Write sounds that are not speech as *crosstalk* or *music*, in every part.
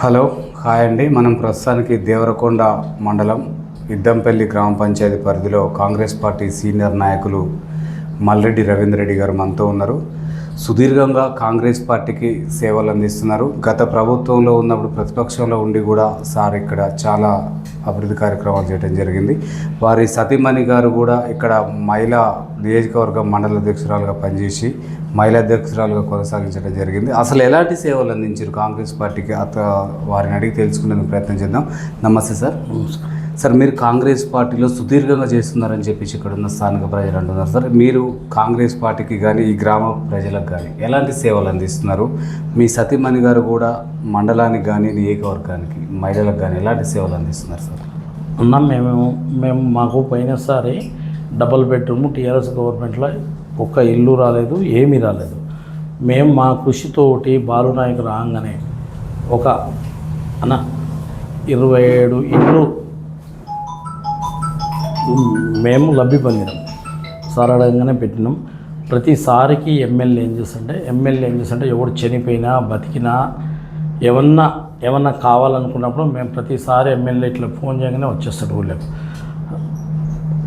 Hello hi అండి. మనం ప్రస్తుతానికి దేవరకొండ మండలం ఇద్దంపల్లి గ్రామ పంచాయతీ పరిధిలో కాంగ్రెస్ పార్టీ సీనియర్ నాయకులు మల్రెడ్డి రవీంద్ర రెడ్డి గారు మనతో ఉన్నారు. సుదీర్ఘంగా కాంగ్రెస్ పార్టీకి సేవలు అందిస్తున్నారు. గత ప్రభుత్వంలో ఉన్నప్పుడు ప్రతిపక్షంలో ఉండి కూడా సార్ ఇక్కడ చాలా అభివృద్ధి కార్యక్రమాలు చేయడం జరిగింది. వారి సతీమణి గారు కూడా ఇక్కడ మహిళా నియోజకవర్గం మండల అధ్యక్షురాలుగా పనిచేసి మహిళా అధ్యక్షురాలుగా కొనసాగించడం జరిగింది. అసలు ఎలాంటి సేవలు అందించారు కాంగ్రెస్ పార్టీకి? అత వారిని అడిగి తెలుసుకునేందుకు ప్రయత్నం చేద్దాం. నమస్తే సార్. సార్ మీరు కాంగ్రెస్ పార్టీలో సుదీర్ఘంగా చేస్తున్నారని చెప్పేసి ఇక్కడ ఉన్న స్థానిక ప్రజలు అంటున్నారు సార్. మీరు కాంగ్రెస్ పార్టీకి కానీ ఈ గ్రామ ప్రజలకు కానీ ఎలాంటి సేవలు అందిస్తున్నారు? మీ సతీమణి గారు కూడా మండలానికి కానీ నియోజకవర్గానికి మహిళలకు కానీ ఎలాంటి సేవలు అందిస్తున్నారు సార్? అన్న మేము మేము మాకు పోయినసారి డబుల్ బెడ్రూమ్ టీఆర్ఎస్ గవర్నమెంట్లో ఒక్క ఇల్లు రాలేదు ఏమీ రాలేదు. మేము మా కృషితోటి బాలునాయకు రాగానే ఒక అన్న ఇరవై ఏడు ఇల్లు మేము లబ్ధి పొందినాం. సార్ అడగంగానే పెట్టినాం. ప్రతిసారికి ఎమ్మెల్యే ఏం చేస్తుంటే ఎమ్మెల్యే ఏం చేస్తుంటే ఎవడు చనిపోయినా బతికినా ఏమన్నా ఏమన్నా కావాలనుకున్నప్పుడు మేము ప్రతిసారి ఎమ్మెల్యే ఇట్లా ఫోన్ చేయగానే వచ్చేస్తాడు ఊళ్ళకు.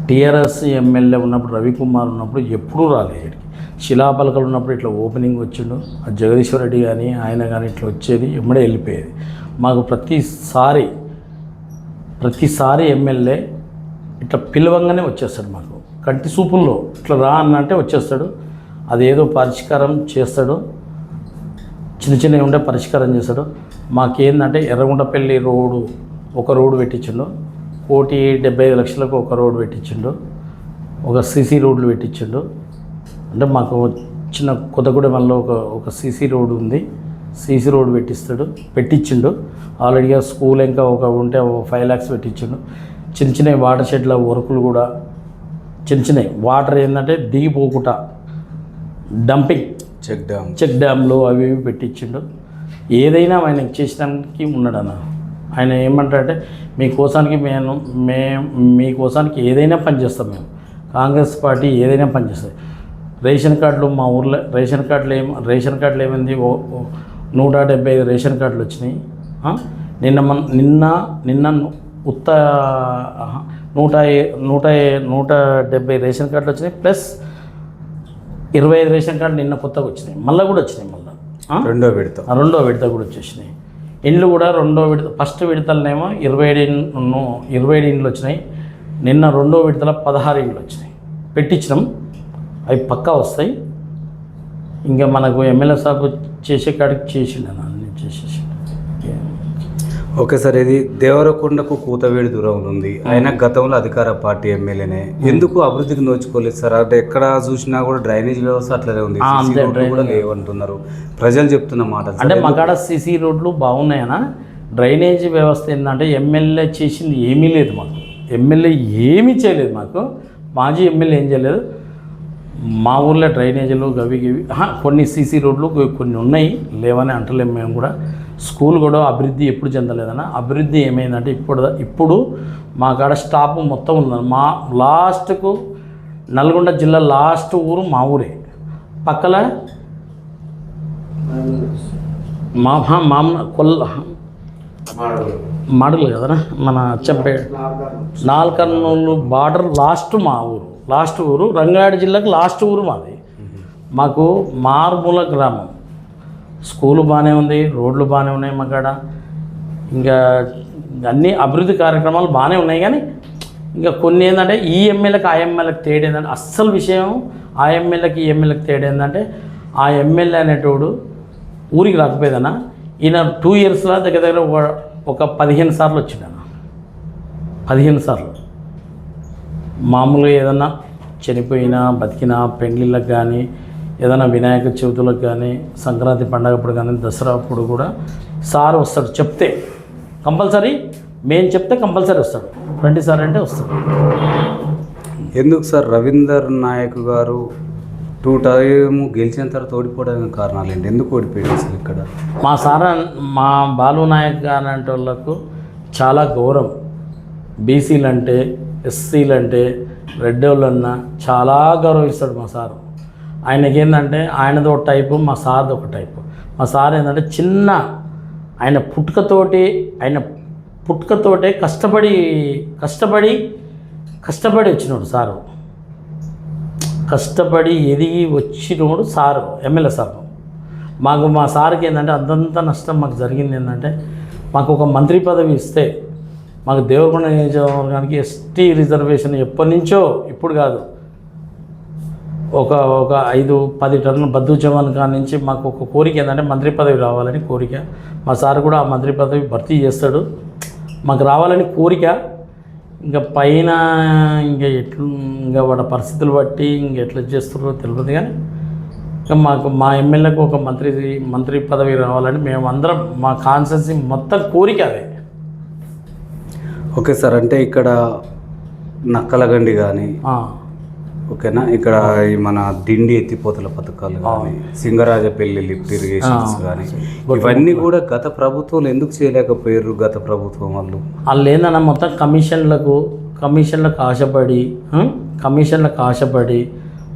టీఆర్ఎస్ ఎమ్మెల్యే ఉన్నప్పుడు రవికుమార్ ఉన్నప్పుడు ఎప్పుడూ రాలేదు శిలాపలకలు ఉన్నప్పుడు ఇట్లా ఓపెనింగ్ వచ్చిండు. ఆ జగదీశ్వర్ రెడ్డి కానీ ఆయన కానీ ఇట్లా వచ్చేది ఎమ్మడే వెళ్ళిపోయేది. మాకు ప్రతిసారి ప్రతిసారి ఎమ్మెల్యే ఇట్లా పిలవంగానే వచ్చేస్తాడు మాకు. కంటి సూపుల్లో ఇట్లా రా అన్న అంటే వచ్చేస్తాడు. అదేదో పరిష్కారం చేస్తాడు. చిన్న చిన్నవి ఉంటే పరిష్కారం చేస్తాడు. మాకేందంటే ఎర్రగుండపల్లి రోడ్డు ఒక రోడ్డు పెట్టించిండు. కోటి డెబ్బై ఐదు లక్షలకు ఒక రోడ్డు పెట్టించిండు. ఒక సీసీ రోడ్లు పెట్టించిండు. అంటే మాకు చిన్న కొత్తగూడెంలో ఒక ఒక సీసీ రోడ్డు ఉంది. సీసీ రోడ్డు పెట్టిస్తాడు పెట్టించిండు. ఆల్రెడీగా స్కూల్ ఇంకా ఒక ఉంటే ఒక ఫైవ్ ల్యాక్స్ పెట్టించిండు. చిన్న చిన్న వాటర్ షెడ్ల వర్కులు కూడా చిన్న చిన్నవి వాటర్ ఏంటంటే దిగిపోకుండా డంపింగ్ చెక్ డ్యామ్. చెక్ డ్యామ్లు అవి ఇవి పెట్టించిండు. ఏదైనా ఆయన చేసడానికి ఉన్నాడు అన్న ఆయన ఏమంటాడంటే మీ కోసానికి మేము మే మీ కోసానికి ఏదైనా పని చేస్తాం మేము. కాంగ్రెస్ పార్టీ ఏదైనా పని చేస్తుంది. రేషన్ కార్డులు మా ఊర్లో రేషన్ కార్డులు ఏం రేషన్ కార్డులు ఏమైంది? నూట డెబ్బై ఐదు రేషన్ కార్డులు వచ్చినాయి? నిన్న మన నిన్న నిన్న ఉత్త నూట నూట నూట డెబ్బై రేషన్ కార్డులు వచ్చినాయి ప్లస్ ఇరవై ఐదు రేషన్ కార్డులు నిన్న కొత్తగా వచ్చినాయి. మళ్ళీ కూడా వచ్చినాయి మళ్ళీ. రెండో విడత. రెండో విడత కూడా వచ్చేసినాయి. ఇండ్లు కూడా రెండో విడత ఫస్ట్ విడతలనేమో ఇరవై ఏడు ఇరవై ఏడు ఇండ్లు వచ్చినాయి. నిన్న రెండో విడతల పదహారు ఇండ్లు వచ్చినాయి. పెట్టించినాం. అవి పక్కా వస్తాయి. ఇంకా మనకు ఎమ్మెల్యే సాబ్ చేసే కాడికి చేసిండు అన్న అన్ని చేసేసి. ఓకే సార్ ఇది దేవరకొండకు కూతవేడి దూరంలో ఉంది. అయినా గతంలో అధికార పార్టీ ఎమ్మెల్యేనే. ఎందుకు అభివృద్ధికి నోచుకోలేదు సార్? అంటే ఎక్కడ చూసినా కూడా డ్రైనేజ్ వ్యవస్థ అట్లనే ఉంది. రోడ్లు కూడా లేవంటున్నారు. ప్రజలు చెప్తున్న మాట అంటే మా కాడ సీసీ రోడ్లు బాగున్నాయనా? డ్రైనేజీ వ్యవస్థ ఏంటంటే ఎమ్మెల్యే చేసింది ఏమీ లేదు మాకు. ఎమ్మెల్యే ఏమీ చేయలేదు మాకు. మాజీ ఎమ్మెల్యే ఏం చేయలేదు. మా ఊర్లో డ్రైనేజీలు గవి గివి కొన్ని సీసీ రోడ్లు కొన్ని ఉన్నాయి. లేవని అంటలేము మేము కూడా. స్కూల్ కూడా అభివృద్ధి ఎప్పుడు చెందలేదన్న? అభివృద్ధి ఏమైందంటే ఇప్పుడు ఇప్పుడు మా కాడ స్టాప్ మొత్తం ఉన్నది మా లాస్ట్కు నల్గొండ జిల్లా లాస్ట్ ఊరు మా ఊరే. పక్కల మా మామ కొల్ల మాడలు కదరా? మన చెప్పే నాల్కర్నూలు బార్డర్ లాస్ట్ మా ఊరు. లాస్ట్ ఊరు రంగారెడ్డి జిల్లాకు లాస్ట్ ఊరు మాది. మాకు మారుమూల గ్రామం. స్కూలు బాగానే ఉంది రోడ్లు బాగానే ఉన్నాయి మాకాడ ఇంకా అన్ని అభివృద్ధి కార్యక్రమాలు బాగానే ఉన్నాయి కానీ ఇంకా కొన్ని ఏంటంటే ఈ ఎమ్మెల్యేకి ఆ ఎమ్మెల్యేకి తేడా ఏంటంటే అస్సలు విషయం ఆ ఎమ్మెల్యేకి ఈ ఎమ్మెల్యేకి తేడా ఏంటంటే ఆ ఎమ్మెల్యే అనేటోడు ఊరికి రాకపోయేదన్నా. ఈయన టూ ఇయర్స్లో దగ్గర దగ్గర ఒక- ఒక పదిహేను సార్లు వచ్చిండన్న. పదిహేను సార్లు. మామూలుగా ఏదన్నా చనిపోయినా బతికినా పెళ్ళిళ్ళకి కానీ ఏదైనా వినాయక చవితులకు కానీ సంక్రాంతి పండగప్పుడు కానీ దసరా అప్పుడు కూడా సార్ వస్తాడు చెప్తే. కంపల్సరీ మేము చెప్తే కంపల్సరీ వస్తాడు. రండి సార్ అంటే వస్తాడు. ఎందుకు సార్? రవీందర్ నాయక్ గారు టూ టైమ్ గెలిచిన తర్వాత ఓడిపోవడానికి కారణాలు ఏంటి? ఎందుకు ఓడిపోయాడు అసలు ఇక్కడ? మా సార్ మా బాలు నాయక్ గారు అంటే వాళ్ళకు చాలా గౌరవం. బీసీలు అంటే ఎస్సీలు అంటే రెడ్డోళ్ళన్నా చాలా గౌరవిస్తాడు మా సారు. ఆయనకి ఏంటంటే ఆయనది ఒక టైపు మా సార్ది ఒక టైపు. మా సార్ ఏంటంటే చిన్న ఆయన పుట్టుకతోటి ఆయన పుట్టుకతోటే కష్టపడి కష్టపడి కష్టపడి వచ్చినాడు సారు. కష్టపడి ఎదిగి వచ్చినోడు సారు ఎమ్మెల్యే సార్. మాకు మా సార్కి ఏంటంటే అంతంత నష్టం మాకు జరిగింది ఏంటంటే మాకు ఒక మంత్రి పదవి ఇస్తే మాకు దేవకొండ నియోజకవర్గానికి ఎస్టీ రిజర్వేషన్ ఎప్పటి నుంచో ఇప్పుడు కాదు. ఒక ఒక ఐదు పది టన్నుల బద్దు జవాన్ కాడ నుంచి మాకు ఒక కోరిక ఏంటంటే మంత్రి పదవి రావాలని కోరిక. మా సార్ కూడా ఆ మంత్రి పదవి భర్తీ చేస్తాడు. మాకు రావాలని కోరిక. ఇంకా పైన ఇంకా ఎట్లు ఇంకా వాడి పరిస్థితులు బట్టి ఇంక ఎట్లా చేస్తున్నారో తెలియదు కానీ ఇంకా మాకు మా ఎమ్మెల్యేకు ఒక మంత్రి మంత్రి పదవి రావాలని మేము అందరం మా కాన్సెన్సీ మొత్తం కోరిక అదే. ఓకే సార్ అంటే ఇక్కడ నక్కలగండి కానీ ఓకేనా? ఇక్కడ ఈ మన దిండి ఎత్తిపోతల పథకాలు కానీ సింగరాజపల్లి లిఫ్ట్ ఇరిగేషన్స్ కానీ ఇవన్నీ కూడా గత ప్రభుత్వాలు ఎందుకు చేయలేకపోయారు? గత ప్రభుత్వం వాళ్ళు? వాళ్ళు ఏందన్న మొత్తం కమిషన్లకు కమిషన్లకు ఆశపడి కమిషన్లకు ఆశపడి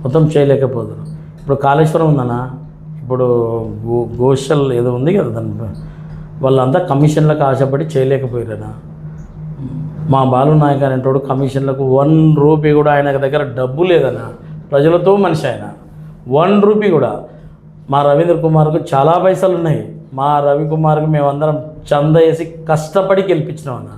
మొత్తం చేయలేకపోతున్నారు. ఇప్పుడు కాళేశ్వరం ఉందన్న ఇప్పుడు గో గోషల్ ఏదో ఉంది కదా దాని వాళ్ళంతా కమిషన్లకు ఆశపడి చేయలేకపోయారనా మా బాలు నాయక్ అనేటోడు కమిషన్లకు వన్ రూపీ కూడా ఆయన దగ్గర డబ్బు లేదన్న. ప్రజలతో మనిషి ఆయన. వన్ రూపీ కూడా. మా రవీంద్ర కుమార్కు చాలా పైసలు ఉన్నాయి. మా రవికుమార్కు మేమందరం చంద వేసి కష్టపడి గెలిపించినాం అన్న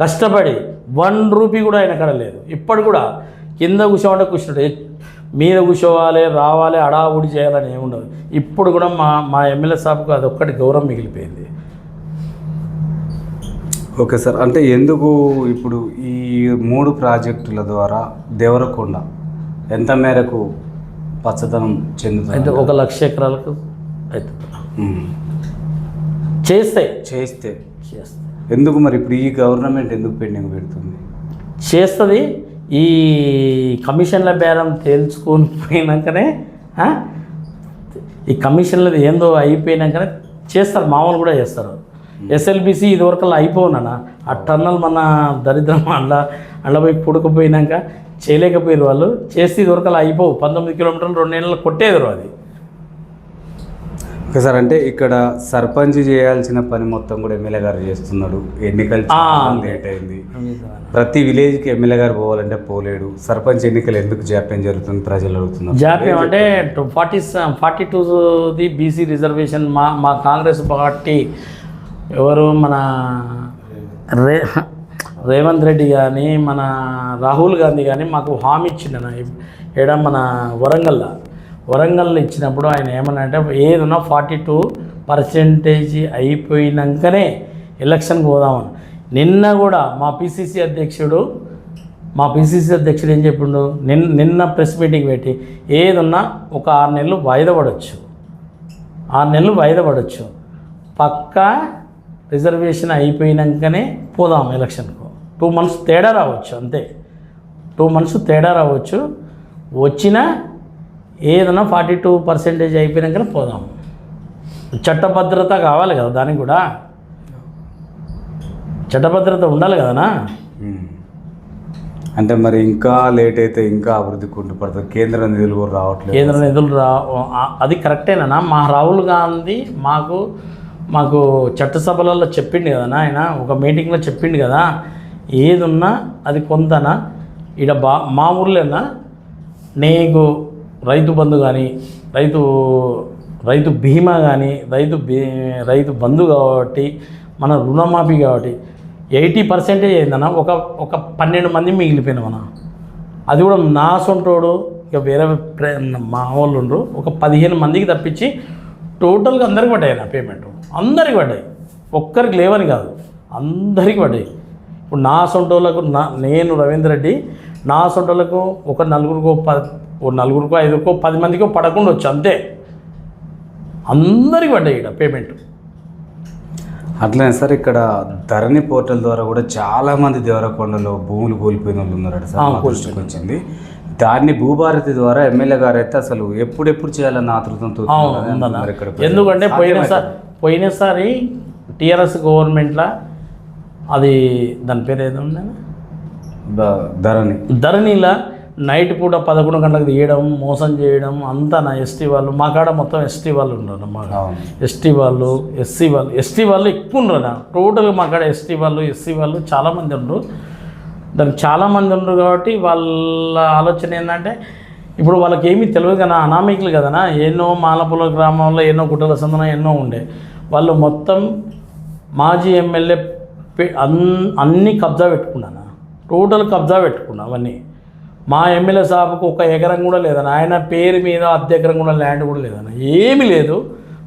కష్టపడి వన్ రూపీ కూడా ఆయన కడ లేదు. ఇప్పుడు కూడా కింద కూర్చోమంటే కూర్చుంటాడు. మీద కూర్చోవాలి రావాలి అడావుడి చేయాలని ఏముండదు. ఇప్పుడు కూడా మా మా ఎమ్మెల్యే సాబ్కు అదొక్కటి గౌరవం మిగిలిపోయింది. Okay sir. అంటే ఎందుకు ఇప్పుడు ఈ మూడు ప్రాజెక్టుల ద్వారా దేవరకొండ ఎంత మేరకు పచ్చదనం చెందుతుంది అయితే ఒక లక్ష ఎకరాలకు అవుతుంది. ఉమ్. చేస్తాయి చేస్తే. చేస్తాయి ఎందుకు మరి ఇప్పుడు ఈ గవర్నమెంట్ ఎందుకు పెండింగ్ పెడుతుంది? చేస్తుంది ఈ కమిషన్ల బేరం తేల్చుకొని పోయినాకనే? ఈ కమిషన్లది ఏందో అయిపోయినాకనే చేస్తారు. మామూలు కూడా చేస్తారు. ఎస్ఎల్బిసి ఇదివరకు అయిపోవునా ఆ టన్నల్ మన దరిద్రం అండ్ల అండ్ల పోయి పుడకపోయినాక చేయలేకపోయారు వాళ్ళు. చేస్తే ఇదివరకు అయిపోవు. పంతొమ్మిది కిలోమీటర్లు రెండు నెలలు కొట్టేదారు అది. ఓకే సార్ అంటే ఇక్కడ సర్పంచ్ చేయాల్సిన పని మొత్తం కూడా ఎమ్మెల్యే గారు చేస్తున్నాడు. ఎన్నికలు లేట్ అయింది. ప్రతి విలేజ్కి ఎమ్మెల్యే గారు పోవాలంటే పోలేడు. సర్పంచ్ ఎన్నికలు ఎందుకు జాప్యం జరుగుతుంది ప్రజలు అడుగుతున్నారు. జాప్యం అంటే ఫార్టీ ఫార్టీ టూది బీసీ రిజర్వేషన్ మా మా కాంగ్రెస్ పార్టీ ఎవరు మన రే రేవంత్ రెడ్డి కానీ మన రాహుల్ గాంధీ కానీ మాకు హామీ ఇచ్చిండన ఏడ మన వరంగల్లో వరంగల్లో ఇచ్చినప్పుడు ఆయన ఏమన్నా అంటే ఏదన్నా ఫార్టీ టూ పర్సెంటేజ్ అయిపోయినాకనే ఎలక్షన్కి పోదామని. నిన్న కూడా మా పిసిసి అధ్యక్షుడు మా పిసిసి అధ్యక్షుడు ఏం చెప్పిండు? నిన్న నిన్న ప్రెస్ మీటింగ్ పెట్టి ఏదన్నా ఒక ఆరు నెలలు వాయిదా పడవచ్చు ఆరు నెలలు వాయిదా పడవచ్చు పక్కా రిజర్వేషన్ అయిపోయినాకనే పోదాం ఎలక్షన్కు. టూ మంత్స్ తేడా రావచ్చు అంతే. టూ మంత్స్ తేడా రావచ్చు. వచ్చినా ఏదన్నా ఫార్టీ టూ పర్సెంటేజ్ అయిపోయినాకనే పోదాం. చట్టభద్రత కావాలి కదా దానికి కూడా. చట్టభద్రత ఉండాలి కదనా. అంటే మరి ఇంకా లేట్ అయితే ఇంకా అభివృద్ధి కుంటుపడుతుంది కేంద్ర నిధులు కూడా రావట్లేదు. కేంద్ర నిధులు రా అది కరెక్టేనా? మా రాహుల్ గాంధీ మాకు మాకు చట్టసభలలో చెప్పిండు కదా ఆయన ఒక మీటింగ్లో చెప్పిండు కదా ఏది ఉన్నా అది కొంతనా? ఇక బా మా ఊర్లోనా? నీకు రైతు బంధు కానీ రైతు రైతు బీమా కానీ రైతు బీ రైతు బంధు కాబట్టి మన రుణమాఫీ కాబట్టి ఎయిటీ పర్సెంటేజ్ అయిందన్న ఒక ఒక పన్నెండు మంది మిగిలిపోయినా మన అది కూడా నా సొంటోడు ఇక వేరే మా వాళ్ళు ఉండరు ఒక పదిహేను మందికి తప్పించి టోటల్గా అందరికి పడ్డాయి నా పేమెంట్. అందరికి పడ్డాయి. ఒక్కరికి లేవని కాదు అందరికి పడ్డాయి. ఇప్పుడు నా సొంటోళ్ళకు నా నేను రవీంద్ర రెడ్డి నా సొంటోళ్ళకు ఒక నలుగురికో పది ఓ నలుగురికో ఐదుగురికో పది మందికో పడకుండా వచ్చు అంతే. అందరికి పడ్డాయి ఇక్కడ పేమెంట్. అట్లనే సార్ ఇక్కడ ధరణి పోర్టల్ ద్వారా కూడా చాలా మంది దేవరకొండలో భూములు కోల్పోయిన వాళ్ళు ఉన్నారు సార్ దృష్టికి వచ్చింది. దాన్ని భూభారతి ద్వారా ఎమ్మెల్యే గారు అయితే అసలు ఎప్పుడెప్పుడు చేయాలన్న ఆతృతంతో ఎందుకంటే పోయినసారి? పోయినసారి టీఆర్ఎస్ గవర్నమెంట్లో అది దాని పేరు ఏదో ధరణి. ధరణిలా నైట్ పూట పదకొండు గంటలకు తీయడం మోసం చేయడం అంతా నా ఎస్టీ వాళ్ళు మా కాడ మొత్తం ఎస్టీ వాళ్ళు ఉన్నారు మా ఎస్టీ వాళ్ళు ఎస్సీ వాళ్ళు ఎస్టీ వాళ్ళు ఎక్కువ ఉండరు నా. టోటల్గా మా కాడ ఎస్టీ వాళ్ళు ఎస్సీ వాళ్ళు చాలామంది ఉండరు. దానికి చాలామంది ఉండరు కాబట్టి వాళ్ళ ఆలోచన ఏంటంటే ఇప్పుడు వాళ్ళకి ఏమీ తెలియదు కదా అనామికులు కదనా ఎన్నో మాలపుల గ్రామంలో ఎన్నో కుట్రల సందన ఎన్నో ఉండే. వాళ్ళు మొత్తం మాజీ ఎమ్మెల్యే పె- అన్ అన్ని కబ్జా పెట్టుకున్నాను? టోటల్ కబ్జా పెట్టుకున్నా అవన్నీ. మా ఎమ్మెల్యే సాబుకు ఒక ఎకరం కూడా లేదన్న ఆయన పేరు మీద అర్ధ ఎకరం కూడా ల్యాండ్ కూడా లేదన్న ఏమీ లేదు.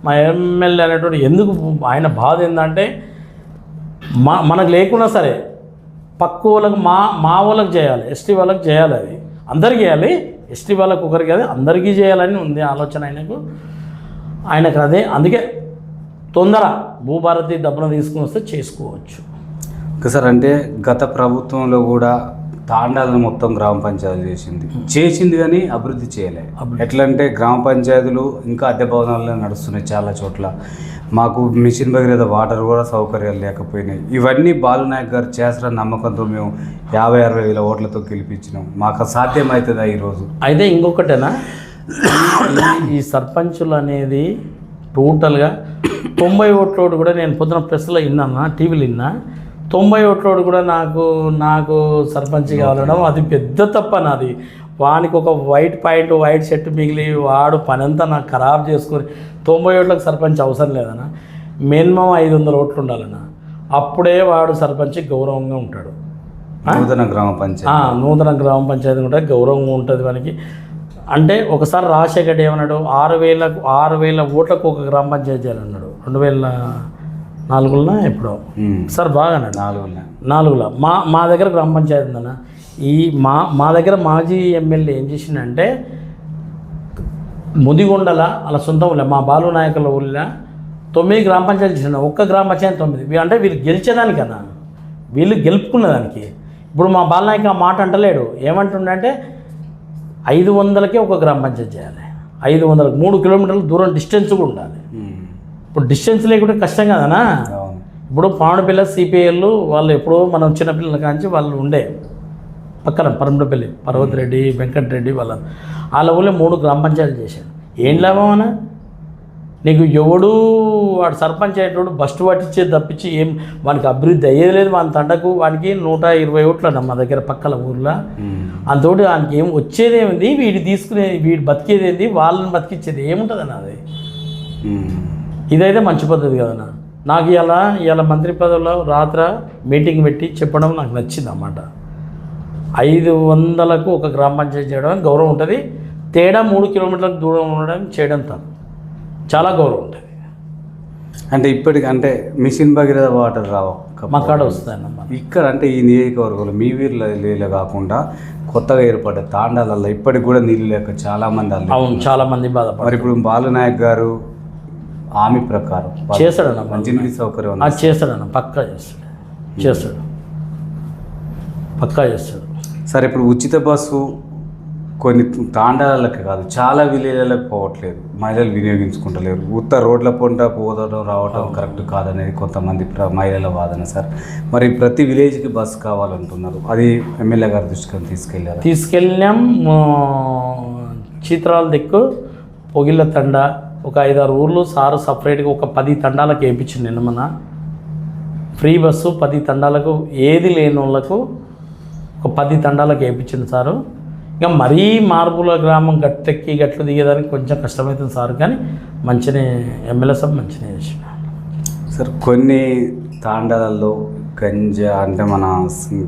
మా ఎమ్మెల్యే అనేటువంటి ఎందుకు ఆయన బాధ ఏంటంటే మా మనకు లేకున్నా సరే పక్క వాళ్ళకు మా మా వాళ్ళకి చేయాలి ఎస్టీ వాళ్ళకి చేయాలి అది. అందరికీ చేయాలి ఎస్టీ వాళ్ళకి ఒకరికి అది అందరికీ చేయాలని ఉంది ఆలోచన ఆయనకు. ఆయనకు అదే అందుకే తొందర భూభారతి డబ్బును తీసుకుని వస్తే చేసుకోవచ్చు. ఇంకా సార్ అంటే గత ప్రభుత్వంలో కూడా తాండాలను మొత్తం గ్రామ పంచాయతీ చేసింది. చేసింది కానీ అభివృద్ధి చేయలే. ఎట్లంటే గ్రామ పంచాయతీలు ఇంకా అద్దె భవనాల్లో నడుస్తున్నాయి చాలా చోట్ల. మాకు మిషన్ భగీరథ వాటర్ కూడా సౌకర్యాలు లేకపోయినాయి. ఇవన్నీ బాలునాయక్ గారు చేస్తారని నమ్మకంతో మేము యాభై అరవై వేల ఓట్లతో గెలిపించినాం. మాకు సాధ్యమవుతుందా ఈరోజు? అయితే ఇంకొకటేనా? ఈ సర్పంచులు అనేది టోటల్గా తొంభై ఓట్లోడు కూడా నేను పొద్దున ప్రెస్లో విన్నాను టీవీలో విన్నా. తొంభై ఓట్లోడు కూడా నాకు నాకు సర్పంచ్ కావాలడం అది పెద్ద తప్ప నాది. వానికి ఒక వైట్ పాయింట్ వైట్ షర్ట్ మిగిలి వాడు పనంతా నాకు ఖరాబ్ చేసుకొని తొంభై ఓట్లకు సర్పంచ్ అవసరం లేదన్న. మినిమం ఐదు వందల ఓట్లు ఉండాలన్న. అప్పుడే వాడు సర్పంచ్ గౌరవంగా ఉంటాడు. నూతన గ్రామ పంచాయతీ. నూతన గ్రామ పంచాయతీ కూడా గౌరవం ఉంటుంది మనకి అంటే ఒకసారి రాజశేఖర్ ఏమన్నాడు? ఆరు వేలకు ఆరు వేల ఓట్లకు ఒక గ్రామ పంచాయతీ చేయాలన్నాడు రెండు వేల నాలుగులో ఎప్పుడో? సార్ బాగా అన్నాడు. నాలుగు నాలుగులో. మా మా దగ్గర గ్రామ పంచాయతీ ఉందన్న. ఈ మా మా దగ్గర మాజీ ఎమ్మెల్యే ఏం చేసిండంటే ముదిగొండల అలా సొంత ఊళ్ళో మా బాలు నాయకుల ఊళ్ళో తొమ్మిది గ్రామ పంచాయతీ చేసిన ఒక్క గ్రామ పంచాయతీ తొమ్మిది. అంటే వీళ్ళు గెలిచేదానికన్నా వీళ్ళు గెలుపుకునేదానికి ఇప్పుడు మా బాలనాయక ఆ మాట అంటలేడు. ఏమంటుండంటే ఐదు వందలకే ఒక గ్రామ పంచాయతీ చేయాలి. ఐదు వందలకు మూడు కిలోమీటర్ల దూరం డిస్టెన్స్ కూడా ఉండాలి. ఇప్పుడు డిస్టెన్స్ లేకుంటే కష్టం కదనా? ఇప్పుడు పావనపిల్ల సిపిఐలు వాళ్ళు ఎప్పుడో మనం చిన్నపిల్లల కాంచి వాళ్ళు ఉండే పక్కన పరమడపల్లి పర్వతిరెడ్డి వెంకటరెడ్డి వాళ్ళ వాళ్ళ ఊళ్ళో మూడు గ్రామ పంచాయతీలు చేశాడు ఏం లాభం అన్న? నీకు ఎవడు వాడు సర్పంచ్ అయ్యేటోడు బస్టు పట్టించేది తప్పించి ఏం వానికి అభివృద్ధి అయ్యేది లేదు. వాని తండకు వానికి నూట ఇరవై ఓట్లు అన్న మా దగ్గర పక్కల ఊర్లో. అంతోటి వానికి ఏం వచ్చేది ఏమింది? వీడు తీసుకునే వీడు బతికేది ఏంది? వాళ్ళని బతికించేది ఏముంటుంది అన్న అది? ఇదైతే మంచి పద్ధతి కదన్నా నాకు ఇలా ఇలా మంత్రి పదవిలో రాత్ర మీటింగ్ పెట్టి చెప్పడం నాకు నచ్చింది అన్నమాట. ఐదు వందలకు ఒక గ్రామ పంచాయతీ చేయడం గౌరవం ఉంటుంది. తేడా మూడు కిలోమీటర్లకు దూరం ఉండడం చేయడం తప్పు. చాలా గౌరవం ఉంటుంది. అంటే ఇప్పటికి అంటే మిషన్ భగీరథ వాటర్ రావు. మా కాడ వస్తాయన్నమాట ఇక్కడ అంటే ఈ నియోజకవర్గంలో మీ వీరిలో నీళ్ళు కాకుండా కొత్తగా ఏర్పడ్డ తాండాలలో ఇప్పటికి కూడా నీళ్ళు లేక చాలా మంది అల్లి అవును చాలా మంది బాధపడతారు మరి ఇప్పుడు బాలునాయక్ గారు హామీ ప్రకారం చేస్తాడన్న. మంచినీటి సౌకర్యం చేస్తాడన్న పక్కా చేస్తాడు. చేస్తాడు. పక్కా చేస్తాడు. సరే ఇప్పుడు ఉచిత బస్సు కొన్ని తాండాలకు కాదు చాలా విలేజ్లకు పోవట్లేదు. మహిళలు వినియోగించుకుంటలేరు. ఉత్త రోడ్ల పొంట పోదడం రావడం కరెక్ట్ కాదనేది కొంతమంది ప్ర- మహిళల వాదన సార్. మరి ప్రతి విలేజ్కి బస్సు కావాలంటున్నారు. అది ఎమ్మెల్యే గారి దృష్టికి తీసుకెళ్ళారు తీసుకెళ్ళాం చిత్రాల దిక్కు పొగిళ్ళ తండ ఒక ఐదారు ఊర్లు సారు సపరేట్గా ఒక పది తండాలకు వేయించింది నిన్న మన ఫ్రీ బస్సు పది తండాలకు ఏది లేని వాళ్ళకు ఒక పది తండాలకు వేయించింది సారు. ఇంకా మరీ మార్పుల గ్రామం గట్టెక్కి గట్లు దిగేదానికి కొంచెం కష్టమవుతుంది సార్ కానీ మంచినే ఎమ్మెల్యే సభ మంచినే చేసిన సార్ కొన్ని తాండాలలో గంజా అంటే మన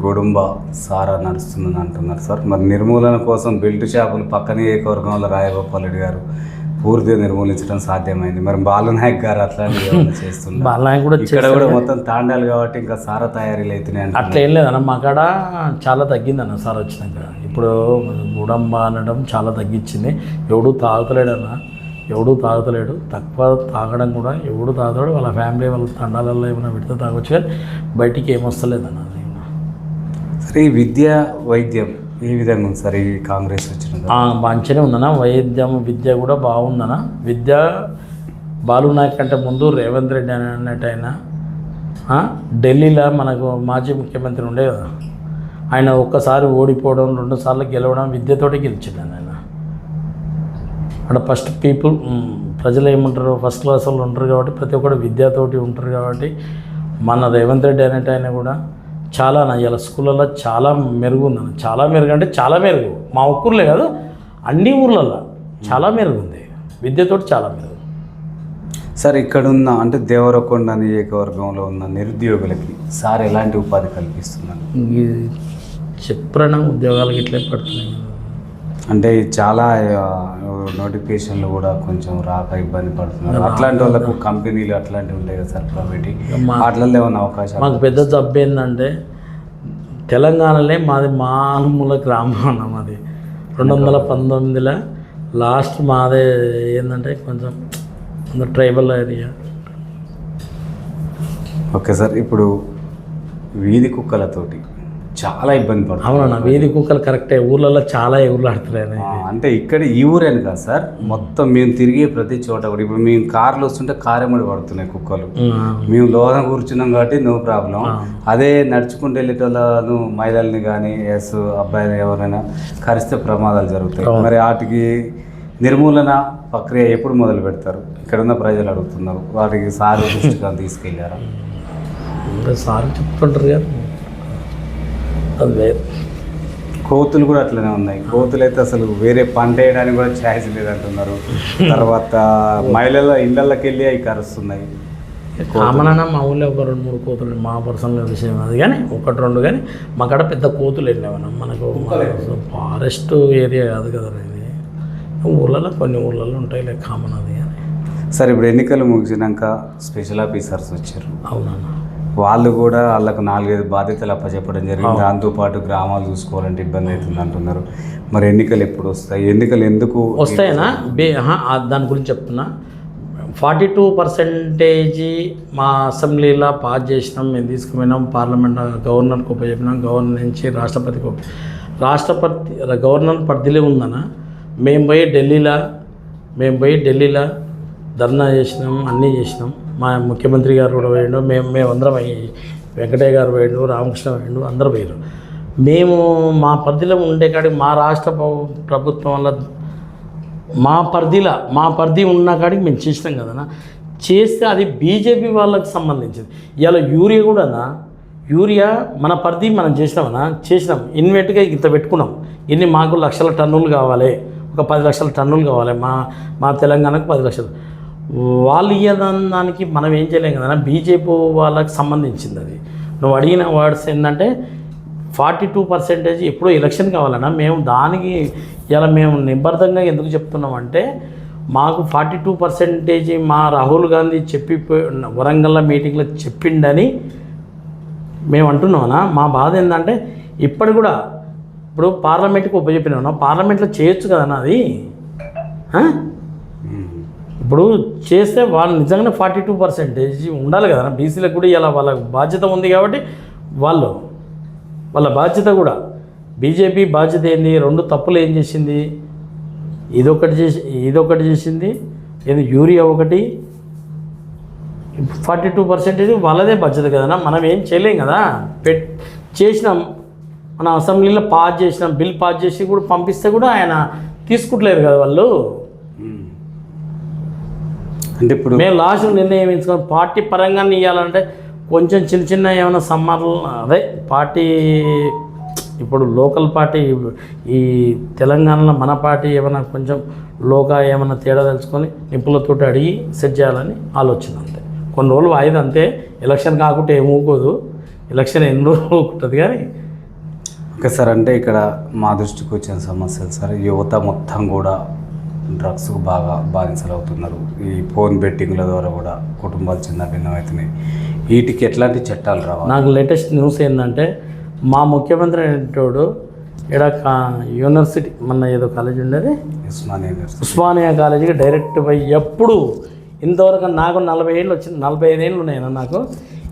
గుడుంబ సారా నడుస్తుందని అంటున్నారు సార్. మరి నిర్మూలన కోసం బెల్ట్ షాపులు పక్కనే ఏకవర్గంలో రాయగోపాల్ రెడ్డి గారు పూర్తిగా నిర్మూలించడం సాధ్యమైంది. మరి బాలనాయక్ గారు ఏమైనా *laughs* చేస్తున్నారు? బాలనాయక్ కూడా ఇక్కడ కూడా మొత్తం తాండాలు కాబట్టి ఇంకా సారా తయారీలు అవుతున్నాయి. అట్లా ఏం లేదన్న మా కాడ చాలా తగ్గిందన్న సార్ వచ్చినాక. ఇప్పుడు గుడంబ అనడం చాలా తగ్గించింది. ఎవడు తాగుతలేడన్న ఎవడు తాగుతలేడు. తక్కువ తాగడం కూడా ఎవడు తాగుతాడు వాళ్ళ ఫ్యామిలీ వాళ్ళ తండాలలో ఏమైనా పెడితే తాగొచ్చు కానీ బయటికి ఏమొస్తలేదన్న సరే ఈ విద్య వైద్యం ఏ విధంగా ఉంది సార్ ఈ కాంగ్రెస్ వచ్చిన మంచిగానే ఉందనా వైద్యం విద్య కూడా బాగుందన్న. విద్య బాలు నాయక్ కంటే ముందు రేవంత్ రెడ్డి అని అన్నట్టు ఆయన ఢిల్లీలో మనకు మాజీ ముఖ్యమంత్రి ఉండే కదా. ఆయన ఒక్కసారి ఓడిపోవడం రెండు సార్లు గెలవడం విద్యతోటి గెలిచిండు ఆయన. అక్కడ ఫస్ట్ పీపుల్ ప్రజలు ఏమంటారు? ఫస్ట్ క్లాస్ వాళ్ళు ఉంటారు కాబట్టి ప్రతి ఒక్కరు విద్యతోటి ఉంటారు కాబట్టి మన రేవంత్ రెడ్డి అనేట ఆయన కూడా చాలా నా ఇలా స్కూళ్ళల్లో చాలా మెరుగు ఉందన్న. చాలా మెరుగు అంటే చాలా మెరుగు. మా ఒక్కూర్లే కాదు అన్ని ఊర్లలో చాలా మెరుగు ఉంది. విద్యతోటి చాలా మెరుగు. సార్ ఇక్కడున్న అంటే దేవరకొండ నియోజకవర్గంలో ఉన్న నిరుద్యోగులకి సార్ ఎలాంటి ఉపాధి కల్పిస్తున్నారు? చెప్పిన ఉద్యోగాలకి ఇట్లే పడుతున్నాయి అంటే చాలా నోటిఫికేషన్లు కూడా కొంచెం రాక ఇబ్బంది పడుతున్నారు. అట్లాంటి వాళ్ళకు కంపెనీలు అట్లాంటివి ఉంటాయి కదా సార్ ప్రైవేట్ వాటిల్లో ఏమైనా అవకాశాలు మాకు పెద్ద జబ్బు ఏంటంటే తెలంగాణలో మాది మానుమూల గ్రామం మాది. రెండు వందల పంతొమ్మిదిలో లాస్ట్ మాదే ఏంటంటే కొంచెం ట్రైబల్ ఏరియా. ఓకే సార్ ఇప్పుడు వీధి కుక్కలతోటి చాలా ఇబ్బంది పడుతుంది. అవునన్న వీధి కుక్కలు కరెక్టే ఊర్లలో చాలా ఎగురులాడుతున్నాయి అంటే ఇక్కడ ఈ ఊరేను కాదు సార్? మొత్తం మేము తిరిగే ప్రతి చోట కూడా ఇప్పుడు మేము కార్లు వస్తుంటే కారెమ్మడి పడుతున్నాయి కుక్కలు. మేము లోన కూర్చున్నాం కాబట్టి నో ప్రాబ్లం. అదే నడుచుకుంటూ వెళ్ళేటోళ్ళను మహిళల్ని కానీ ఎస్ అబ్బాయిలు ఎవరైనా కరిస్తే ప్రమాదాలు జరుగుతాయి. మరి వాటికి నిర్మూలన ప్రక్రియ ఎప్పుడు మొదలు పెడతారు? ఇక్కడ ఉన్న ప్రజలు అడుగుతున్నారు. వాటికి సార్ దృష్టిగా తీసుకెళ్ళారా? సార్ చెప్తుంటారు కదా. అది వేరు. కోతులు కూడా అట్లనే ఉన్నాయి. కోతులు అయితే అసలు వేరే పంట వేయడానికి కూడా ఛాయిస్ లేదంటున్నారు. తర్వాత మహిళల ఇళ్ళకి వెళ్ళి అవి కరుస్తున్నాయి. కామన్ అన్న మా ఊళ్ళో ఒక రెండు మూడు కోతులు మా పర్సనల్ విషయం అది కానీ ఒకటి రెండు కానీ మా కాడ పెద్ద కోతులు వెళ్ళామన్న మనకు ఫారెస్ట్ ఏరియా కాదు కదా ఇది. ఊళ్ళలో కొన్ని ఊళ్ళలో ఉంటాయి కామన్ అది కానీ సరే ఇప్పుడు ఎన్నికలు ముగిసినాక స్పెషల్ ఆఫీసర్స్ వచ్చారు. అవునన్న. వాళ్ళు కూడా వాళ్ళకు నాలుగైదు బాధ్యతలు అప్పచెప్పడం జరిగింది. దాంతోపాటు గ్రామాలు చూసుకోవాలంటే ఇబ్బంది అవుతుంది అంటున్నారు మరి ఎన్నికలు ఎప్పుడు వస్తాయి? ఎన్నికలు ఎందుకు వస్తాయనా? బే దాని గురించి చెప్తున్నా. ఫార్టీ టూ పర్సెంటేజీ మా అసెంబ్లీలో పాస్ చేసినాం. మేము తీసుకుపోయినాం. పార్లమెంట్ గవర్నర్కి ఉపయోగించినాం గవర్నర్ నుంచి రాష్ట్రపతికి రాష్ట్రపతి గవర్నర్ పరిధిలో ఉందన్న. మేము పోయి ఢిల్లీలో మేము పోయి ఢిల్లీలో ధర్నా చేసినాం అన్నీ చేసినాం. మా ముఖ్యమంత్రి గారు కూడా పోయిండు. మేము మేమందరం అయ్యి వెంకటయ్య గారు పోయిండు రామకృష్ణ పోయిండు అందరూ పోయారు. మేము మా పరిధిలో ఉండే కాడికి మా రాష్ట్ర ప్రభుత్వం వల్ల మా పరిధిలో మా పరిధి ఉన్న కాడికి మేము చేసినాం కదనా చేస్తే అది బీజేపీ వాళ్ళకి సంబంధించింది. ఇలా యూరియా కూడానా యూరియా మన పరిధి మనం చేసినామనా చేసినాం. ఇన్వెంట్గా ఇంత పెట్టుకున్నాం. ఇన్ని మాకు లక్షల టన్నులు కావాలి. ఒక పది లక్షల టన్నులు కావాలి. మా మా తెలంగాణకు పది లక్షలు. వాళ్ళు ఇయ్యదానికి మనం ఏం చేయలేం కదా. బీజేపీ వాళ్ళకి సంబంధించింది అది. నువ్వు అడిగిన వర్డ్స్ ఏంటంటే ఫార్టీ టూ పర్సెంటేజ్ ఎప్పుడో ఎలక్షన్ కావాలన్నా మేము దానికి ఇలా మేము నిబద్ధంగా ఎందుకు చెప్తున్నామంటే మాకు ఫార్టీ టూ పర్సెంటేజ్ మా రాహుల్ గాంధీ చెప్పి వరంగల్ మీటింగ్లో చెప్పిండని మేము అంటున్నామన్నా. మా బాధ ఏంటంటే ఇప్పటి కూడా ఇప్పుడు పార్లమెంట్కి ఉపయోగపడినా పార్లమెంట్లో చేయొచ్చు కదన్నా అది? ఇప్పుడు చేస్తే వాళ్ళు నిజంగానే ఫార్టీ టూ పర్సెంటేజ్ ఉండాలి కదా. బీసీలకు కూడా ఇలా వాళ్ళ బాధ్యత ఉంది కాబట్టి వాళ్ళు వాళ్ళ బాధ్యత కూడా. బీజేపీ బాధ్యత ఏంది? రెండు తప్పులు ఏం చేసింది? ఇదొకటి చేసి ఇదొకటి చేసింది. ఏది? యూరియా ఒకటి. ఫార్టీ టూ పర్సెంటేజ్ వాళ్ళదే బాధ్యత కదనా మనం ఏం చేయలేం కదా. పెట్ చేసినాం. మన అసెంబ్లీలో పాస్ చేసినాం. బిల్ పాస్ చేసి కూడా పంపిస్తే కూడా ఆయన తీసుకుంటలేరు కదా వాళ్ళు. అంటే ఇప్పుడు మేము లాస్ట్ నిర్ణయం ఎంచుకొని పార్టీ పరంగా ఇవ్వాలంటే కొంచెం చిన్న చిన్న ఏమైనా సమ్మర్లు అదే పార్టీ ఇప్పుడు లోకల్ పార్టీ ఈ తెలంగాణలో మన పార్టీ ఏమైనా కొంచెం లోగా ఏమైనా తేడా తెలుసుకొని నిపుణులతోటి అడిగి సెట్ చేయాలని ఆలోచన అంతే. కొన్ని రోజులు వాయిదా అంతే. ఎలక్షన్ కాకుంటే ఏమూకోదు ఎలక్షన్ ఎన్ని రోజులు ఊకుంటుంది కానీ. ఓకే సార్ అంటే ఇక్కడ మా దృష్టికి వచ్చిన సమస్యలు సార్ యువత మొత్తం కూడా డ్రగ్స్కు బాగా బానిసలు అవుతున్నారు ఈ ఫోన్ బెట్టింగ్ల ద్వారా కూడా కుటుంబాలు చిన్న భిన్నమవుతున్నాయి వీటికి ఎట్లాంటి చట్టాలు రావాలి? నాకు లేటెస్ట్ న్యూస్ ఏంటంటే మా ముఖ్యమంత్రి అనేటోడు ఇక్కడ కా- యూనివర్సిటీ మన ఏదో కాలేజ్ ఉండేది? ఉస్మానియా ఉస్మానియా కాలేజీకి డైరెక్ట్ పోయి ఎప్పుడు ఇంతవరకు నాకు నలభై ఏళ్ళు వచ్చింది నలభై ఐదు ఏళ్ళు ఉన్నాయన్న నాకు.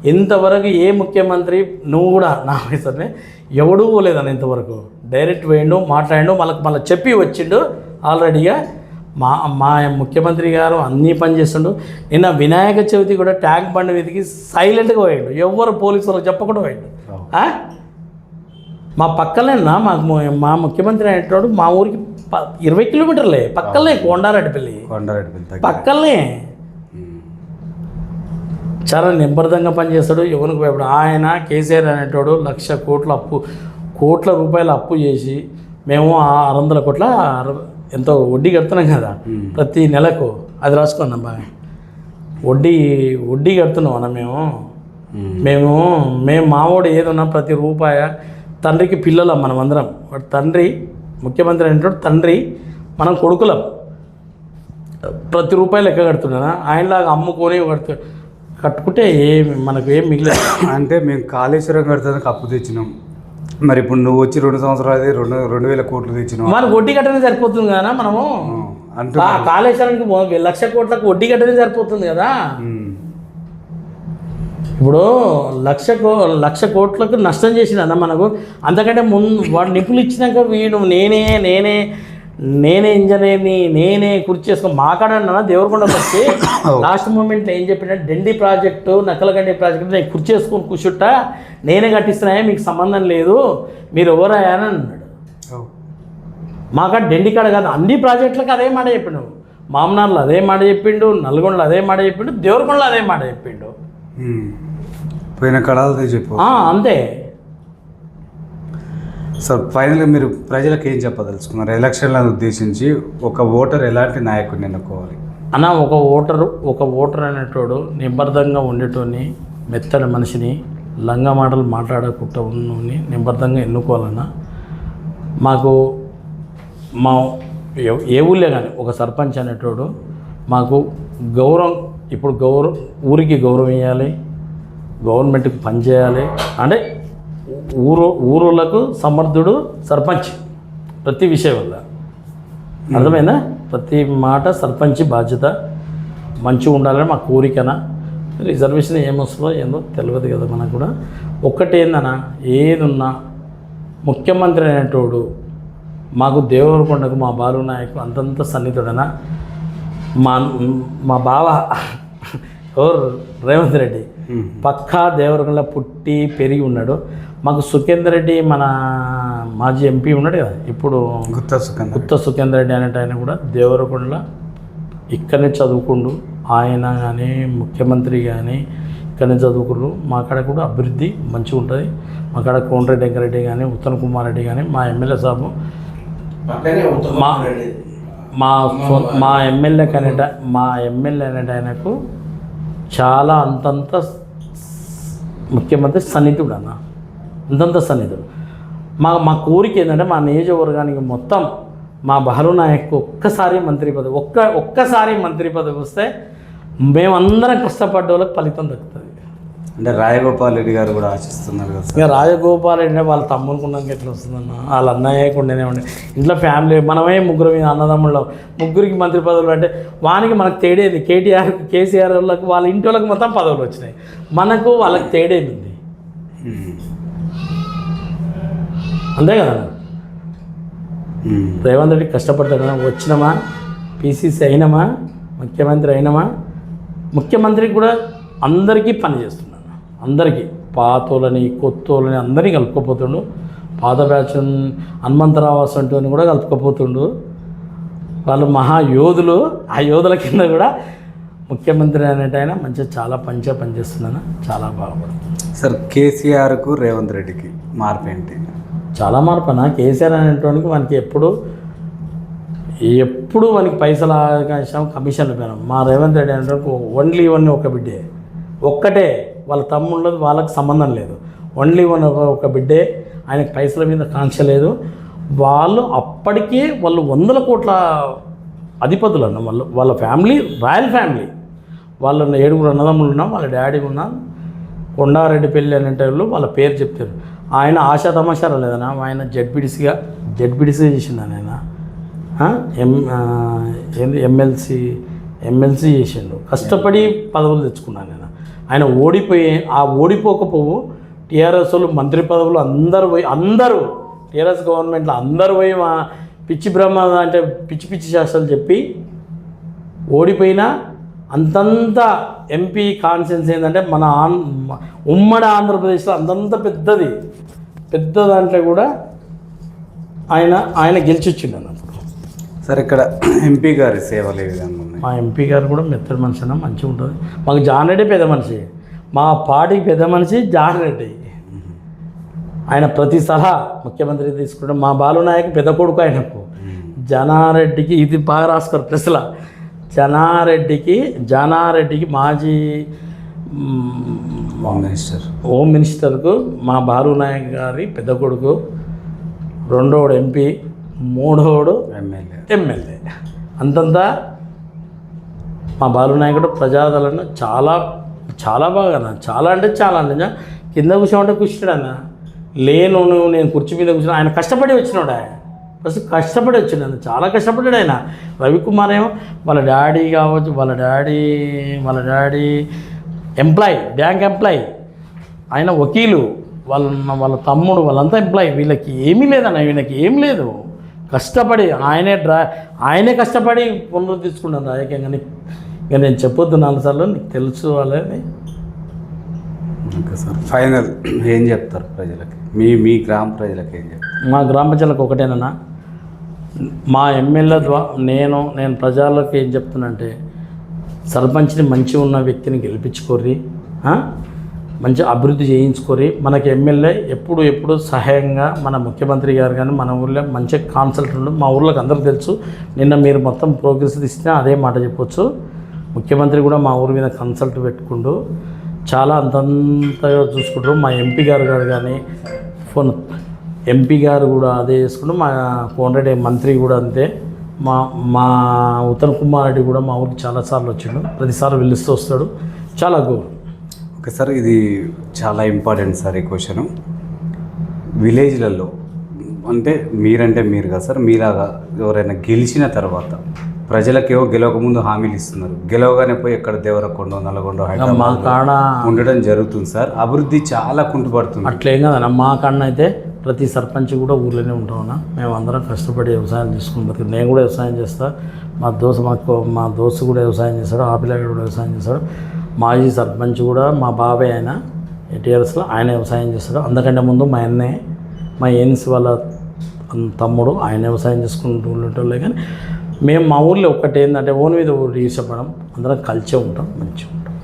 ఇంతవరకు ఏ ముఖ్యమంత్రి నువ్వు కూడా నా వయసునే ఎవడూ పోలేదన్న ఇంతవరకు. డైరెక్ట్ పోయిండు మాట్లాడిండు వాళ్ళకి మళ్ళీ చెప్పి వచ్చిండు. ఆల్రెడీగా మా మా ముఖ్యమంత్రి గారు అన్నీ పని చేస్తుండు. నిన్న వినాయక చవితి కూడా ట్యాంక్ బండి మీదకి సైలెంట్గా పోయిండు. ఎవరు పోలీసు వాళ్ళకి చెప్పకుండా పోయిండు? మా పక్కలేనా మాకు ము- మా ముఖ్యమంత్రి అనేటోడు మా ఊరికి ప- ఇరవై కిలోమీటర్లే. పక్కలే కొండారెడ్డిపల్లి. కొండారెడ్డి దగ్గర. పక్కలనే చాలా నిబద్ధంగా పనిచేస్తాడు ఎవరికి భయపడు ఆయన కేసీఆర్ అనేటోడు లక్ష కోట్ల అప్పు కోట్ల రూపాయల అప్పు చేసి మేము ఆరు వందల కోట్ల ఎంతో వడ్డీ కడుతున్నాం కదా ప్రతి నెలకు అది రాసుకున్నాం బాగా వడ్డీ వడ్డీ కడుతున్నాం అన్న మేము. మేము. మేము మావోడు ఏదన్నా ప్రతి రూపాయ తండ్రికి పిల్లలం మనం అందరం. వాడు తండ్రి ముఖ్యమంత్రి అనేటోడు తండ్రి మనం కొడుకులం. ప్రతి రూపాయి లెక్క కడుతున్నానా ఆయనలాగా అమ్ముకొని కడుతు కట్టుకుంటే ఏం మనకు ఏం మిగిలేదు. అంటే మేము కాళేశ్వరం కడతానికి అప్పు తెచ్చినాం. మరి ఇప్పుడు నువ్వు వచ్చి రెండు సంవత్సరాలు రెండు రెండు వేల కోట్లు తెచ్చినావు. మనకు వడ్డీ కట్టనే సరిపోతుంది కదా మనము? అంటూ కాళేశ్వరానికి లక్ష కోట్లకు వడ్డీ కట్టనే సరిపోతుంది కదా. ఇప్పుడు లక్ష కో లక్ష కోట్లకు నష్టం చేసిన మనకు. అంతకంటే ముందు వాడు నిపులు ఇచ్చినాక వీడు నేనే నేనే నేనే ఇంజనీర్ని నేనే కుర్చీ చేసుకుని మాకాడన్నా దేవరకొండ వచ్చి *coughs* లాస్ట్ మూమెంట్లో ఏం చెప్పిన డెండి ప్రాజెక్టు నక్కలగండి ప్రాజెక్టు నేను కుర్చీ చేసుకుని కూర్చుంటా నేనే కట్టిస్తున్నాయా మీకు సంబంధం లేదు మీరు ఎవరయ్యా అని అన్నాడు. ఓ. మాకాడ డెండి కాడ కాదు అన్ని ప్రాజెక్టులకు అదే మాట చెప్పిండు. మామనార్లో అదే మాట చెప్పిండు నల్గొండలో అదే మాట చెప్పిండు దేవరకొండలో అదే మాట చెప్పిండు. పోయిన కళలతో చెప్పు. అంతే. సార్ ఫైనల్గా మీరు ప్రజలకు ఏం చెప్పదలుచుకున్నారు? ఎలక్షన్లను ఉద్దేశించి ఒక ఓటర్ ఎలాంటి నాయకుడిని ఎన్నుకోవాలి? అన్న ఒక ఓటరు ఒక ఓటర్ అనేటోడు నిబద్ధంగా ఉండేటోని మెత్తని మనిషిని లంగా మాటలు మాట్లాడకుండా ఉన్నోని నిబద్ధంగా ఎన్నుకోవాలన్నా మాకు మా ఏ- ఏ ఊళ్ళే కానీ ఒక సర్పంచ్ అనేటోడు మాకు గౌరవం ఇప్పుడు గౌరవం ఊరికి గౌరవం ఇవ్వాలి గవర్నమెంట్కి పనిచేయాలి అంటే ఊరు ఊరులకు సమర్థుడు సర్పంచ్. ప్రతి విషయం వల్ల అర్థమైందా? ప్రతి మాట సర్పంచ్ బాధ్యత. మంచిగా ఉండాలని మా కోరికనా. రిజర్వేషన్ ఏమొస్తుందో ఏందో తెలియదు కదా మనకు కూడా. ఒక్కటి ఏందన్నా ఏదున్నా ముఖ్యమంత్రి అనేటోడు మాకు దేవరకొండకు మా బాలు నాయకు అంతంత సన్నిధుడనా మా మా బావ ఎవరు రేవంత్ రెడ్డి. పక్కా దేవరకొండ పుట్టి పెరిగి ఉన్నాడు. మాకు సుఖేందర్ రెడ్డి మన మాజీ ఎంపీ ఉన్నాడు కదా ఇప్పుడు గుత్తా సుఖందర్ గుత్త సుఖేందర్ రెడ్డి అనేట ఆయన కూడా దేవరకొండలో ఇక్కడనే చదువుకుండు ఆయన కానీ ముఖ్యమంత్రి కానీ ఇక్కడనే చదువుకున్నారు మా కాడ కూడా అభివృద్ధి మంచిగా ఉంటుంది. మా కాడ కోమటిరెడ్డి వెంకరెడ్డి కానీ ఉత్తమ్ కుమార్ రెడ్డి కానీ మా ఎమ్మెల్యే సాబు మా మా మా ఎమ్మెల్యే కనేట మా ఎమ్మెల్యే అనేట ఆయనకు చాలా అంతంత ముఖ్యమంత్రి సన్నిహితుడు అన్న. అంతంత సన్నిహితుడు. మా మా కోరిక ఏంటంటే మా నియోజకవర్గానికి మొత్తం మా బహరు నాయక్ ఒక్కసారి మంత్రి పదవి ఒక్క ఒక్కసారి మంత్రి పదవి వస్తే మేమందరం కష్టపడ్డ వాళ్ళకి ఫలితం దక్కుతుంది. అంటే రాయగోపాల్ రెడ్డి గారు కూడా ఆశిస్తున్నారు కదా ఇక రాజగోపాల్ అంటే వాళ్ళ తమ్మునుకున్నాక ఎట్లా వస్తుందన్న? వాళ్ళ అన్నయ్య ఉండేనే ఉండే. ఇంట్లో ఫ్యామిలీ మనమే ముగ్గురు అన్నదమ్ముళ్ళు. ముగ్గురికి మంత్రి పదవులు అంటే వానికి మనకు తేడేది. కేటీఆర్ కేసీఆర్ వాళ్ళకి వాళ్ళ ఇంటి వాళ్ళకి మొత్తం పదవులు వచ్చినాయి. మనకు వాళ్ళకి తేడేది ఉంది. అంతే కదా. రేవంత్ రెడ్డి కష్టపడతాడు? వచ్చినమా? వచ్చినామా పీసీసీ అయినామా? ముఖ్యమంత్రి అయినామా? ముఖ్యమంత్రికి కూడా అందరికీ పని చేస్తున్నాను అందరికీ. పాతోళ్ళని కొత్తోళ్ళని అందరినీ కలుపుకోపోతుండు. పాత బ్యాచ్ హనుమంతరావు అసంటోని కూడా కలుపుకోపోతుండు. వాళ్ళు మహా యోధులు ఆ యోధుల కింద కూడా ముఖ్యమంత్రి అనేట ఆయన మంచిగా చాలా పంచే పనిచేస్తున్నాను చాలా బాగుపడుతుంది సార్ కేసీఆర్కు రేవంత్ రెడ్డికి మార్పు ఏంటి? చాలా మార్పు కేసీఆర్ అనేటువంటి మనకి ఎప్పుడు ఎప్పుడు మనకి పైసలు ఆకాశం కమిషన్లు పైన. మా రేవంత్ రెడ్డి అంటే ఓన్లీ వన్ ఒక బిడ్డే. ఒక్కటే. వాళ్ళ తమ్ముళ్ళది వాళ్ళకి సంబంధం లేదు. ఓన్లీ వన్ ఒక ఒక బిడ్డే. ఆయనకు పైసల మీద కాంక్ష లేదు. వాళ్ళు అప్పటికే వాళ్ళు వందల కోట్ల అధిపతులు అన్న వాళ్ళు వాళ్ళ ఫ్యామిలీ రాయల్ ఫ్యామిలీ. వాళ్ళు ఏడుగురు అన్నదమ్ములు ఉన్నాం వాళ్ళ డాడీ ఉన్నాం. కొండారెడ్డి పెళ్ళి అనేటోళ్ళు వాళ్ళ పేరు చెప్తారు. ఆయన ఆశా తమాషా లేదన్నా ఆయన జడ్బిడిసిగా జడ్బిడిసి చేసిండు ఆయన? ఎం ఏంది ఎమ్మెల్సీ ఎమ్మెల్సీ చేసిండు. కష్టపడి పదవులు తెచ్చుకున్నాను నేను ఆయన ఓడిపోయి ఆ ఓడిపోకపోవు టీఆర్ఎస్ వాళ్ళు మంత్రి పదవులు అందరూ పోయి అందరూ టీఆర్ఎస్ గవర్నమెంట్లో అందరూ పోయి మా పిచ్చి బ్రహ్మ అంటే పిచ్చి పిచ్చి శాస్త్రాలు చెప్పి ఓడిపోయినా అంతంత ఎంపీ కాన్సెన్స్ ఏంటంటే మన ఆన్ ఉమ్మడి ఆంధ్రప్రదేశ్లో అంతంత పెద్దది. పెద్ద దాంట్లో కూడా ఆయన ఆయన గెలిచొచ్చిండు అన్నప్పుడు సార్ ఇక్కడ ఎంపీ గారి సేవలు ఏ విధంగా ఉన్నాయి? మా ఎంపీ గారు కూడా మెత్తడి మనిషి అన్న మంచిగా ఉంటుంది. మాకు జాన్ రెడ్డి పెద్ద మనిషి. మా పార్టీకి పెద్ద మనిషి జాన్ రెడ్డి. ఆయన ప్రతి సలహా ముఖ్యమంత్రి తీసుకుంటే మా బాలునాయక్ పెద్ద కొడుకు ఆయనకు. జనారెడ్డికి ఇది బాగా రాసుకోరు ప్రెస్లా జనారెడ్డికి జనారెడ్డికి మాజీ హోమ్ మినిస్టర్. హోమ్ మినిస్టర్కు మా బాలునాయక్ గారి పెద్ద కొడుకు రెండోడు ఎంపీ మూడోడు ఎమ్మెల్యే. ఎమ్మెల్యే. అంతంతా మా బాలునాయకుడు ప్రజాదళను చాలా చాలా బాగా అన్న. చాలా అంటే చాలా అంటే. కింద కూర్చోమంటే కూర్చున్నాడు అన్న. లేను నేను కుర్చీ మీద కూర్చున్నా ఆయన కష్టపడి వచ్చినాడు ఆయన. ఫస్ట్ కష్టపడి వచ్చిండు. అన్న చాలా కష్టపడ్డాడు ఆయన. రవికుమార్ ఏమో వాళ్ళ డాడీ కావచ్చు వాళ్ళ డాడీ వాళ్ళ డాడీ ఎంప్లాయీ బ్యాంక్ ఎంప్లాయీ. ఆయన వకీలు. వాళ్ళ వాళ్ళ తమ్ముడు వాళ్ళంతా ఎంప్లాయీ. వీళ్ళకి ఏమీ లేదన్న వీళ్ళకి ఏం లేదు. కష్టపడి ఆయనే డ్రా ఆయనే కష్టపడి పనులు తీసుకున్నాను రాజకీయంగా. ఇక నేను చెప్పొద్దు నాలుగు సార్లు నీకు తెలుసు వాళ్ళని. ఓకే సార్ ఫైనల్ ఏం చెప్తారు ప్రజలకి? మీ మీ గ్రామ ప్రజలకి ఏం చెప్తారు? మా గ్రామ ప్రజలకు ఒకటేనన్నా. మా ఎమ్మెల్యే ద్వారా నేను నేను ప్రజల్లోకి ఏం చెప్తున్నానంటే సర్పంచ్ని మంచి ఉన్న వ్యక్తిని గెలిపించుకోర్రి మంచి అభివృద్ధి చేయించుకోరి మనకి ఎమ్మెల్యే ఎప్పుడు ఎప్పుడు సహాయంగా మన ముఖ్యమంత్రి గారు కానీ మన ఊళ్ళో మంచి కాన్సల్టెంట్ మా ఊర్లోకి అందరికీ తెలుసు. నిన్న మీరు మొత్తం ప్రోగ్రెస్ తీస్తే అదే మాట చెప్పొచ్చు. ముఖ్యమంత్రి కూడా మా ఊరి మీద కన్సల్ట్ పెట్టుకుంటూ చాలా అంతంతగా చూసుకుంటారు. మా ఎంపీ గారు గారు కానీ ఫోన్ ఎంపీ గారు కూడా అదే చేసుకుంటూ మా కోనరెడ్డి మంత్రి కూడా అంతే. మా మా ఉత్తమ్ కుమార్ రెడ్డి కూడా మా ఊరికి చాలాసార్లు వచ్చాడు. ప్రతిసారి పిలుస్తూ వస్తాడు. చాలా గౌరవం. ఓకే సార్ ఇది చాలా ఇంపార్టెంట్ సార్ ఈ క్వశ్చన్. విలేజ్లలో అంటే మీరంటే మీరు కదా సార్ మీలాగా ఎవరైనా గెలిచిన తర్వాత ప్రజలకేవో గెలవకముందు హామీలు ఇస్తున్నారు. గెలవగానే పోయి ఎక్కడ దేవరకొండ నల్గొండ మా కాడ ఉండడం జరుగుతుంది సార్. అభివృద్ధి చాలా కుంటుపడుతుంది. అట్లేం కదన్న మా కాడ అయితే ప్రతి సర్పంచ్ కూడా ఊర్లోనే ఉంటామన్నా మేము అందరం కష్టపడి వ్యవసాయం చేసుకుని బతుకు నేను కూడా వ్యవసాయం చేస్తా. మా దోశ మాకు మా దోస్తు కూడా వ్యవసాయం చేస్తాడు ఆ పిల్లగాడు కూడా వ్యవసాయం చేస్తాడు. మాజీ సర్పంచ్ కూడా మా బాబాయ్ ఆయన ఎయిట్ ఆయన వ్యవసాయం చేస్తాడు. అందుకంటే ముందు మా అన్నే మా ఏన్స్ వాళ్ళ తమ్ముడు ఆయన వ్యవసాయం చేసుకుంటూ ఉండేటోళ్ళే కానీ మేము మా ఊర్లో ఒక్కటి ఏంటంటే ఓన్ మీద ఊరు చెప్పడం. అందరం కలిసే ఉంటాం మంచిగా ఉంటాం.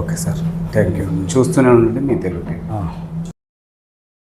Okay sir. Thank you. చూస్తూనే ఉండండి మీ తెలుగు.